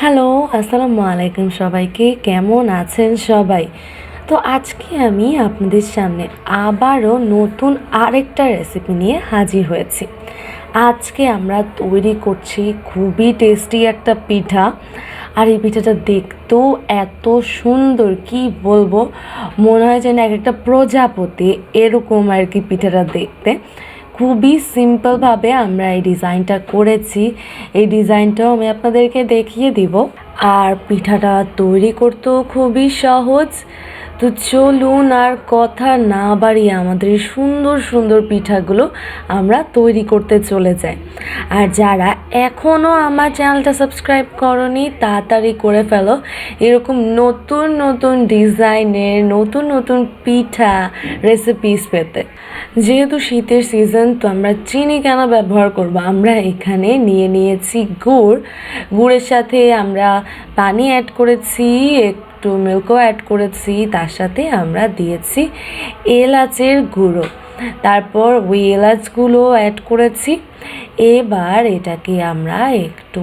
Hello, আসসালামু আলাইকুম সবাইকে। কেমন আছেন সবাই? তো আজকে আমি আপনাদের সামনে আবারও নতুন আরেকটা রেসিপি নিয়ে হাজির হয়েছি। আজকে আমরা তৈরি করছি খুবই টেস্টি একটা পিঠা। আর এই পিঠাটা দেখতেও এত সুন্দর, কি বলব? মনে হয় যেন এক একটা প্রজাপতি এরকম আর কি পিঠাটা দেখতে। খুবই সিম্পলভাবে আমরা এই ডিজাইনটা করেছি। এই ডিজাইনটাও আমি আপনাদেরকে দেখিয়ে দিব। আর পিঠাটা তৈরি করতেও খুবই সহজ। তো চলুন আর কথা না বাড়িয়ে আমাদের এই সুন্দর সুন্দর পিঠাগুলো আমরা তৈরি করতে চলে যাই। আর যারা এখনও আমার চ্যানেলটা সাবস্ক্রাইব করনি, তাড়াতাড়ি করে ফেলো। এরকম নতুন নতুন ডিজাইনের, নতুন নতুন পিঠা রেসিপিস পেতে। যেহেতু শীতের সিজন তো আমরা চিনি কেন ব্যবহার করব? আমরা এখানে নিয়ে নিয়েছি গুড়। গুড়ের সাথে আমরা পানি অ্যাড করেছি একটু মিল্কও অ্যাড করেছি, তার সাথে আমরা দিয়েছি এলাচের গুঁড়ো। তারপর ওই এলাচগুলো অ্যাড করেছি। এবার এটাকে আমরা একটু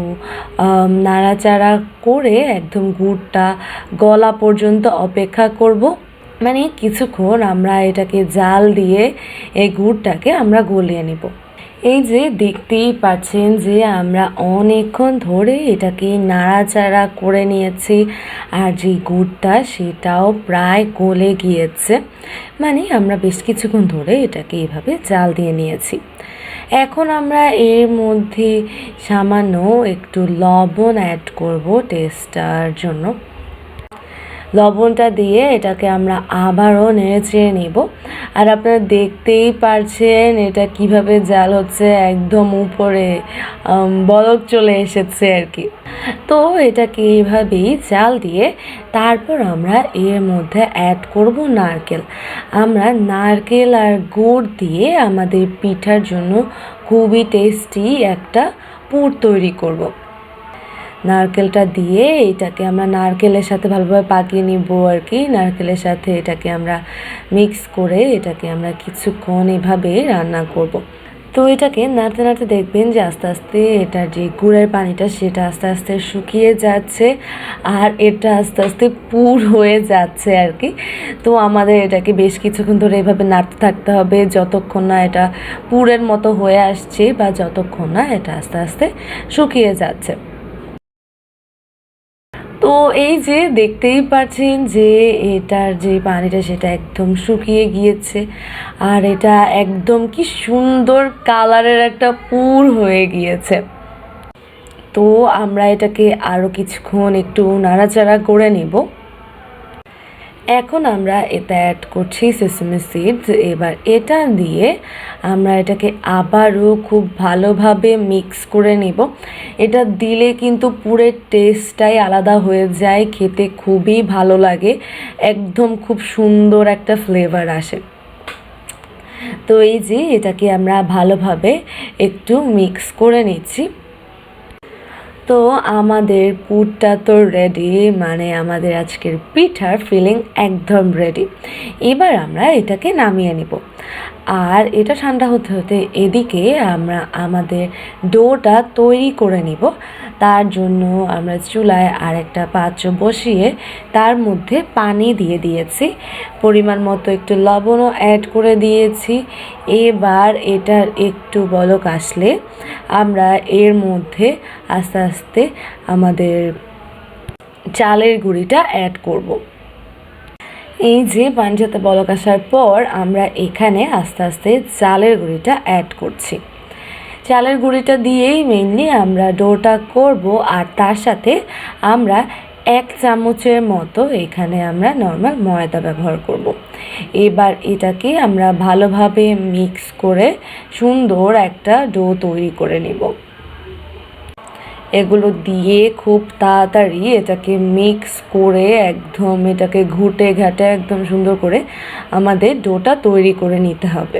নাড়াচাড়া করে একদম গুড়টা গলা পর্যন্ত অপেক্ষা করব। মানে কিছুক্ষণ আমরা এটাকে জাল দিয়ে এই গুড়টাকে আমরা গলিয়ে নিব। এই যে দেখতেই পাচ্ছেন যে আমরা অনেকক্ষণ ধরে এটাকে নাড়াচাড়া করে নিয়েছি আর যে গুড়টা সেটাও প্রায় গলে গিয়েছে। মানে আমরা বেশ কিছুক্ষণ ধরে এটাকে এভাবে জাল দিয়ে নিয়েছি। এখন আমরা এর মধ্যে সামান্য একটু লবণ অ্যাড করব টেস্টার জন্য। লবণটা দিয়ে এটাকে আমরা আবারও নেড়ে নিব। আর আপনারা দেখতেই পারছেন এটা কীভাবে জাল হচ্ছে, একদম উপরে বলক চলে এসেছে আর কি। তো এটাকে এইভাবেই জাল দিয়ে তারপর আমরা এর মধ্যে অ্যাড করব নারকেল। আমরা নারকেল আর গুড় দিয়ে আমাদের পিঠার জন্য খুবই টেস্টি একটা পুর তৈরি করব। নারকেলটা দিয়ে এটাকে আমরা নারকেলের সাথে ভালোভাবে পাকিয়ে নিব আর কি। নারকেলের সাথে এটাকে আমরা মিক্স করে এটাকে আমরা কিছুক্ষণ এভাবে রান্না করব। তো এটাকে নাড়তে নাড়তে দেখবেন যে আস্তে আস্তে এটার যে গুড়ের পানিটা সেটা আস্তে আস্তে শুকিয়ে যাচ্ছে আর এটা আস্তে আস্তে পুর হয়ে যাচ্ছে আর কি। তো আমাদের এটাকে বেশ কিছুক্ষণ ধরে এভাবে নাড়তে থাকতে হবে, যতক্ষণ না এটা পুরের মতো হয়ে আসছে বা যতক্ষণ না এটা আস্তে আস্তে শুকিয়ে যাচ্ছে। তো এই যে দেখতেই পাচ্ছেন যে এটার যে পানিটা সেটা একদম শুকিয়ে গিয়েছে। আর এটা একদম কি সুন্দর কালারের একটা পুর হয়ে গিয়েছে। তো আমরা এটাকে আরও কিছুক্ষণ একটু নাড়াচাড়া করে নিব। এখন আমরা এতে অ্যাড করছি সেসমি সিডস এবার এটা দিয়ে আমরা এটাকে আবারও খুব ভালোভাবে মিক্স করে নিব। এটা দিলে কিন্তু পুরের টেস্টটাই আলাদা হয়ে যায়, খেতে খুবই ভালো লাগে, একদম খুব সুন্দর একটা ফ্লেভার আসে। তো এই যে এটাকে আমরা ভালোভাবে একটু মিক্স করে নিচ্ছি। তো আমাদের পুরটা তো রেডি মানে আমাদের আজকের পিঠার ফিলিং একদম রেডি এবার আমরা এটাকে নামিয়ে নিব। আর এটা ঠান্ডা হতে হতে এদিকে আমরা আমাদের ডোটা তৈরি করে নিব। তার জন্য আমরা চুলায় আর একটা পাত্র বসিয়ে তার মধ্যে পানি দিয়ে দিয়েছি। পরিমাণ মতো একটু লবণও অ্যাড করে দিয়েছি। এবার এটার একটু বলক আসলে আমরা এর মধ্যে আস্তে আস্তে আমাদের চালের গুঁড়িটা অ্যাড করব। এই যে পানিটাতে বলক আসার পর আমরা এখানে আস্তে আস্তে চালের গুঁড়িটা অ্যাড করছি। চালের গুঁড়িটা দিয়েই মেনলি আমরা ডোটা করব আর তার সাথে আমরা এক চামচের মতো এখানে আমরা নর্মাল ময়দা ব্যবহার করব। এবার এটাকে আমরা ভালোভাবে মিক্স করে সুন্দর একটা ডো তৈরি করে নেব এগুলো দিয়ে খুব তাড়াতাড়ি এটাকে মিক্স করে একদম এটাকে ঘুটে ঘাটে একদম সুন্দর করে আমাদের ডোটা তৈরি করে নিতে হবে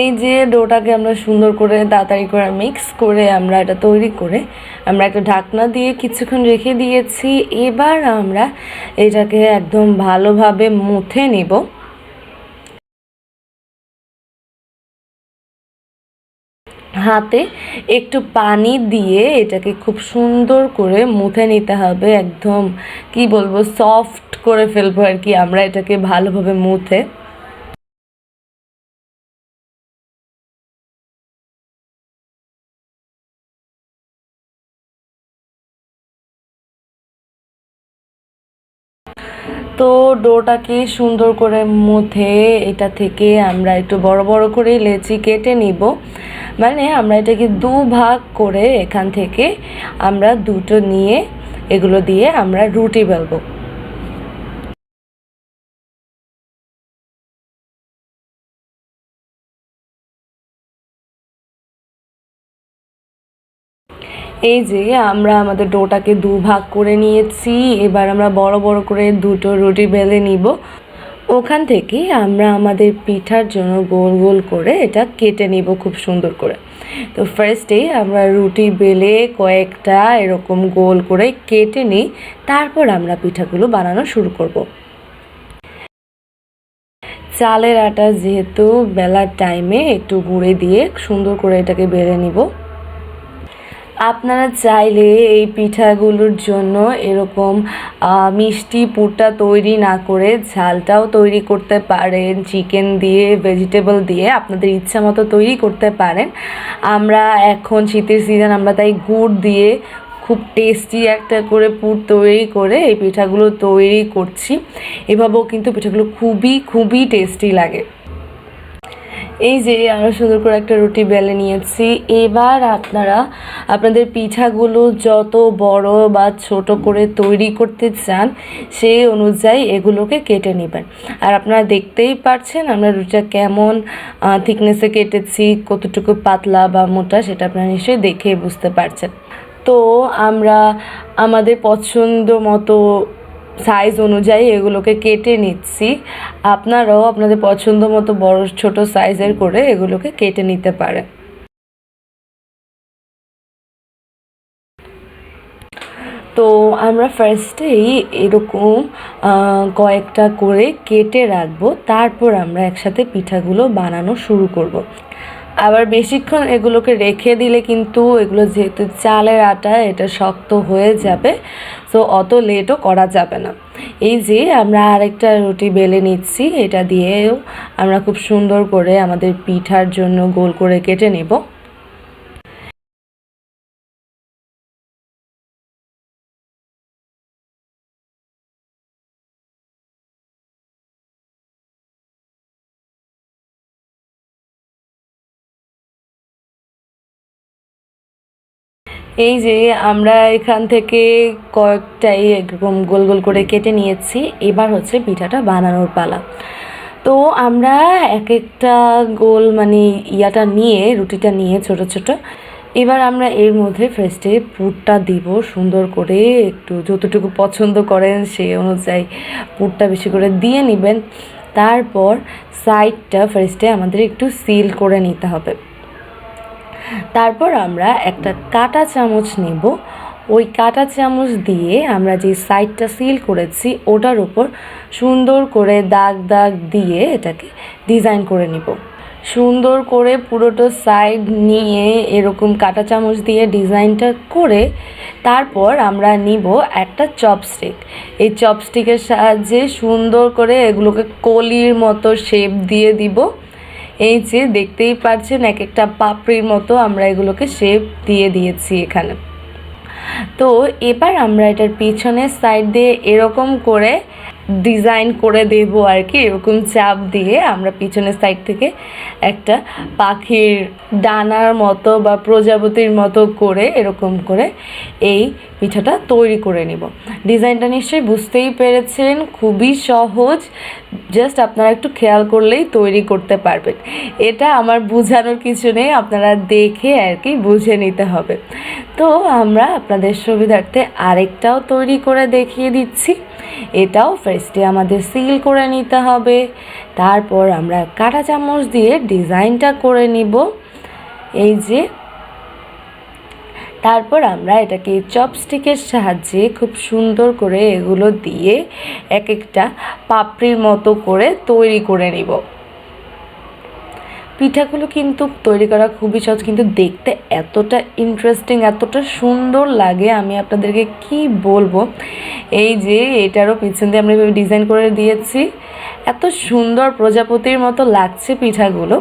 এই যে ডোটাকে আমরা সুন্দর করে তাড়াতাড়ি করে মিক্স করে আমরা এটা তৈরি করে আমরা একটা ঢাকনা দিয়ে কিছুক্ষণ রেখে দিয়েছি। এবার আমরা এটাকে একদম ভালোভাবে মুথে নিব। হাতে একটু পানি দিয়ে এটাকে খুব সুন্দর করে মুথে নিতে হবে। একদম, কি বলব সফট করে ফেলব আর কি। আমরা এটাকে ভালোভাবে মুথে তো ডোটাকে সুন্দর করে মুথে এটা থেকে আমরা একটু বড় বড় করে লেচি কেটে নিব। মানে আমরা এটাকে দু ভাগ করে এখান থেকে আমরা দুটো নিয়ে এগুলো দিয়ে আমরা রুটি বেলবো। এই যে আমরা আমাদের ডোটাকে দু ভাগ করে নিয়েছি, এবার আমরা বড় বড় করে দুটো রুটি বেলে নিব। ওখান থেকে আমরা আমাদের পিঠার জন্য গোল গোল করে এটা কেটে নিব খুব সুন্দর করে। তো ফার্স্টে আমরা রুটি বেলে কয়েকটা এরকম গোল করে কেটে নিই, তারপর আমরা পিঠাগুলো বানানো শুরু করব। চালের আটা যেহেতু বেলার টাইমে একটু গুঁড়ে দিয়ে সুন্দর করে এটাকে বেলে নিব। আপনারা চাইলে এই পিঠাগুলোর জন্য এরকম মিষ্টি পুরটা তৈরি না করে ঝালটাও তৈরি করতে পারেন, চিকেন দিয়ে ভেজিটেবল দিয়ে, আপনাদের ইচ্ছা মতো তৈরি করতে পারেন। আমরা এখন শীতের সিজন আমরা তাই গুড় দিয়ে খুব টেস্টি একটা করে পুর তৈরি করে এই পিঠাগুলো তৈরি করছি। এভাবেও কিন্তু পিঠাগুলো খুবই খুবই টেস্টি লাগে। এই যে আমরা সুন্দর করে একটা রুটি বেলে নিয়েছি। এবার আপনারা আপনাদের পিঠাগুলো যত বড় বা ছোট করে তৈরি করতে চান, সেই অনুযায়ী এগুলোকে কেটে নেবেন। আর আপনারা দেখতেই পারছেন আমরা রুটিটা কেমন থিকনেসে কেটেছি, কতটুকু পাতলা বা মোটা সেটা আপনারা নিশ্চয়ই দেখে বুঝতে পারছেন। তো আমরা আমাদের পছন্দ মতো সাইজ অনুযায়ী এগুলোকে কেটে নিচ্ছি। আপনারাও আপনাদের পছন্দ মতো বড়, ছোট সাইজের করে এগুলোকে কেটে নিতে পারেন। তো আমরা ফার্স্টেই এরকম কয়েকটা করে কেটে রাখব। তারপর আমরা একসাথে পিঠাগুলো বানানো শুরু করব। আবার বেশিক্ষণ এগুলোকে রেখে দিলে কিন্তু এগুলো যেহেতু চালের আটা, এটা শক্ত হয়ে যাবে। সো অত লেটও করা যাবে না। এই যে আমরা আরেকটা রুটি বেলে নিচ্ছি, এটা দিয়েও আমরা খুব সুন্দর করে আমাদের পিঠার জন্য গোল করে কেটে নেব। এই যে আমরা এখান থেকে কয়েকটাই এরকম গোল গোল করে কেটে নিয়েছি। এবার হচ্ছে পিঠাটা বানানোর পালা। তো আমরা এক একটা গোল মানে ইয়াটা নিয়ে, রুটিটা নিয়ে ছোট ছোট, এবার আমরা এর মধ্যে ফার্স্টে পুরটা দিব সুন্দর করে। একটু যতটুকু পছন্দ করেন সেই অনুযায়ী পুরটা বেশি করে দিয়ে নেবেন। তারপর সাইডটা ফার্স্টে আমাদের একটু সিল করে নিতে হবে। তারপর আমরা একটা কাটা চামচ নেব। ওই কাটা চামচ দিয়ে আমরা যে সাইডটা সিল করেছি, ওটার উপর সুন্দর করে দাগ দাগ দিয়ে এটাকে ডিজাইন করে নিব। সুন্দর করে পুরোটা সাইড নিয়ে এরকম কাটা চামচ দিয়ে ডিজাইনটা করে তারপর আমরা নিব একটা চপস্টিক এই চপস্টিকের সাহায্যে সুন্দর করে এগুলোকে কলির মতো শেপ দিয়ে দিব। এই যে দেখতেই পাচ্ছেন এক একটা পাপড়ির মতো আমরা এগুলোকে শেপ দিয়ে দিয়েছি এখানে। তো এবার আমরা এটার পিছনের সাইড দিয়ে এরকম করে ডিজাইন করে দেব আর কি, এরকম চাপ দিয়ে আমরা পিছনের সাইড থেকে একটা পাখির ডানার মতো বা প্রজাপতির মতো করে এরকম করে এই পিঠাটা তৈরি করে নিব। ডিজাইনটা নিশ্চয়ই বুঝতেই পেরেছেন, খুবই সহজ। জাস্ট আপনারা একটু খেয়াল করলেই তৈরি করতে পারবেন। এটা আমার বোঝানোর কিছু নেই, আপনারা দেখে আর কি বুঝে নিতে হবে। তো আমরা আপনাদের সুবিধার্থে আরেকটাও তৈরি করে দেখিয়ে দিচ্ছি। এটাও ফার্স্টে আমাদের সিল করে নিতে হবে। তারপর আমরা কাঁটা চামচ দিয়ে ডিজাইনটা করে নিব। এই যে তারপর আমরা এটাকে চপস্টিকের সাহায্যে খুব সুন্দর করে এগুলো দিয়ে এক একটা পাপড়ির মতো করে তৈরি করে নিব। পিঠাগুলো কিন্তু তৈরি করা খুবই সহজ, কিন্তু দেখতে এতটা ইন্টারেস্টিং এতটা সুন্দর লাগে। আমি আপনাদেরকে কি বলব? এই যে এটারও পিছন দিয়ে আমরা ডিজাইন করে দিয়েছি। এত সুন্দর প্রজাপতির মতো লাগছে পিঠাগুলো।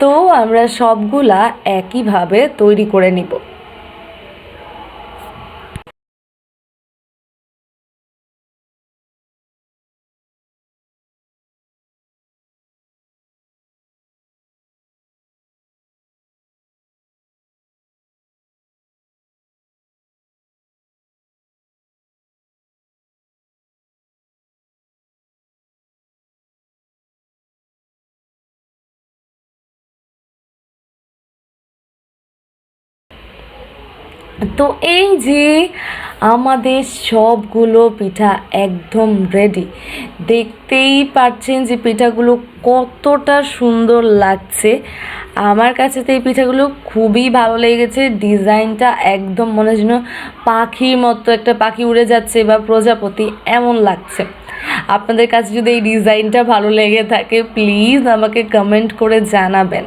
তো আমরা সবগুলা একইভাবে তৈরি করে নিব। তো এই যে আমাদের সবগুলো পিঠা একদম রেডি দেখতেই পাচ্ছেন যে পিঠাগুলো কতটা সুন্দর লাগছে। আমার কাছে তো এই পিঠাগুলো খুবই ভালো লেগেছে, ডিজাইনটা একদম মনে যেন পাখির মতো একটা পাখি উড়ে যাচ্ছে বা প্রজাপতি এমন লাগছে। আপনাদের কাছে যদি এই ডিজাইনটা ভালো লেগে থাকে প্লিজ আমাকে কমেন্ট করে জানাবেন।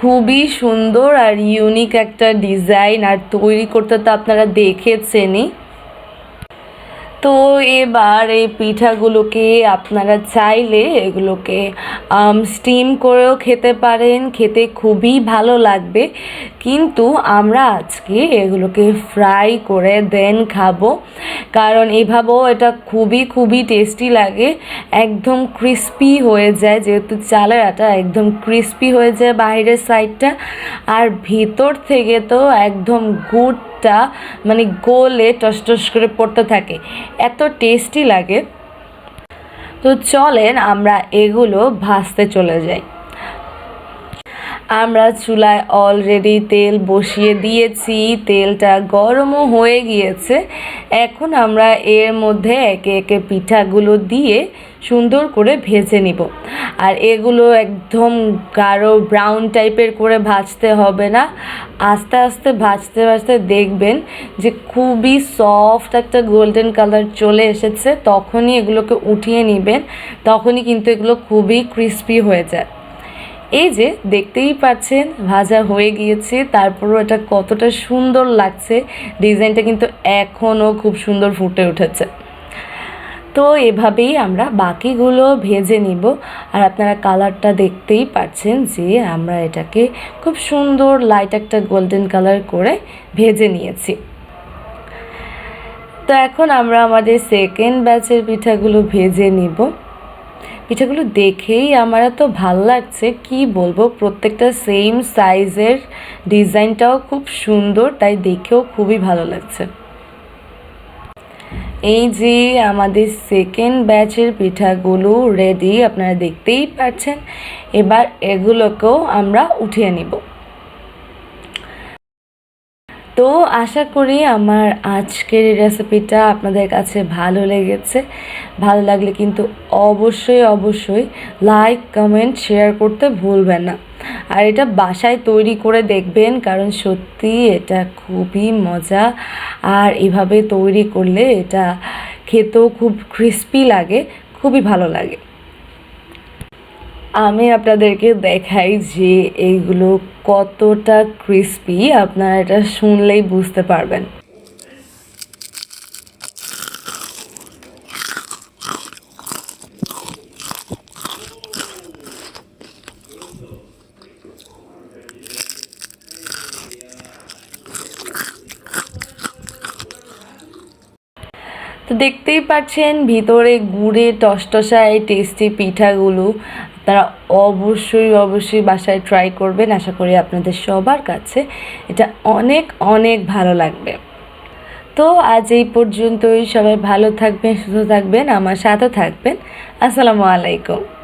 খুবই সুন্দর আর ইউনিক একটা ডিজাইন আর তৈরি করতে তো আপনারা দেখেছেনই। তো এবার এই পিঠাগুলোকে আপনারা চাইলে এগুলোকে স্টিম করেও খেতে পারেন, খেতে খুবই ভালো লাগবে। কিন্তু আমরা আজকে এগুলোকে ফ্রাই করে দেন খাব। কারণ এভাবেও এটা খুবই খুবই টেস্টি লাগে। একদম ক্রিস্পি হয়ে যায়, যেহেতু চালের আটা একদম ক্রিস্পি হয়ে যায় বাইরের সাইডটা আর ভিতর থেকে তো একদম গুড় টা মানে গোলে টস টস করে পড়তে থাকে। এত টেস্টি লাগে। তো চলেন আমরা এগুলো ভাসতে চলে যাই। আমরা চুলায় অলরেডি তেল বসিয়ে দিয়েছি, তেলটা গরমও হয়ে গিয়েছে। এখন আমরা এর মধ্যে একে একে পিঠাগুলো দিয়ে সুন্দর করে ভেজে নিব। আর এগুলো একদম গাঢ় ব্রাউন টাইপের করে ভাজতে হবে না। আস্তে আস্তে ভাজতে ভাজতে দেখবেন যে খুবই সফট একটা গোল্ডেন কালার চলে এসেছে। তখনই এগুলোকে উঠিয়ে নেবেন, তখনই কিন্তু এগুলো খুবই ক্রিস্পি হয়ে যায়। এই যে দেখতেই পাচ্ছেন, ভাজা হয়ে গিয়েছে, তারপরও এটা কতটা সুন্দর লাগছে, ডিজাইনটা কিন্তু এখনও খুব সুন্দর ফুটে উঠেছে। তো এভাবেই আমরা বাকিগুলো ভেজে নিব, আর আপনারা কালারটা দেখতেই পাচ্ছেন যে আমরা এটাকে খুব সুন্দর লাইট একটা গোল্ডেন কালার করে ভেজে নিয়েছি। তো এখন আমরা আমাদের সেকেন্ড ব্যাচের পিঠাগুলো ভেজে নিব। পিঠাগুলো দেখেই আমার এত ভালো লাগছে। কি বলব, প্রত্যেকটা সেম সাইজের ডিজাইনটাও খুব সুন্দর, তাই দেখেও খুবই ভালো লাগছে। এই যে আমাদের সেকেন্ড ব্যাচের পিঠাগুলো রেডি আপনারা দেখতেই পাচ্ছেন। এবার এগুলোকেও আমরা উঠিয়ে নিব। তো আশা করি আমার আজকের এই রেসিপিটা আপনাদের কাছে ভালো লেগেছে। ভালো লাগলে কিন্তু অবশ্যই অবশ্যই লাইক কমেন্ট শেয়ার করতে ভুলবেন না। আর এটা বাসায় তৈরি করে দেখবেন, কারণ সত্যি এটা খুবই মজা। আর এভাবে তৈরি করলে এটা খেতেও খুব ক্রিস্পি লাগে, খুবই ভালো লাগে। আমি আপনাদেরকে দেখাই যে এইগুলো কতটা ক্রিস্পি আপনারা এটা শুনলেই বুঝতে পারবেন। তো দেখতেই পাচ্ছেন, ভিতরে গুড়ে টসটসায় টেস্টি পিঠাগুলো। তারা অবশ্যই অবশ্যই বাসায় ট্রাই করবেন। আশা করি আপনাদের সবার কাছে এটা অনেক অনেক ভালো লাগবে। তো আজ এই পর্যন্তই। সবাই ভালো থাকবেন, সুস্থ থাকবেন, আমার সাথে থাকবেন। আসসালামু আলাইকুম।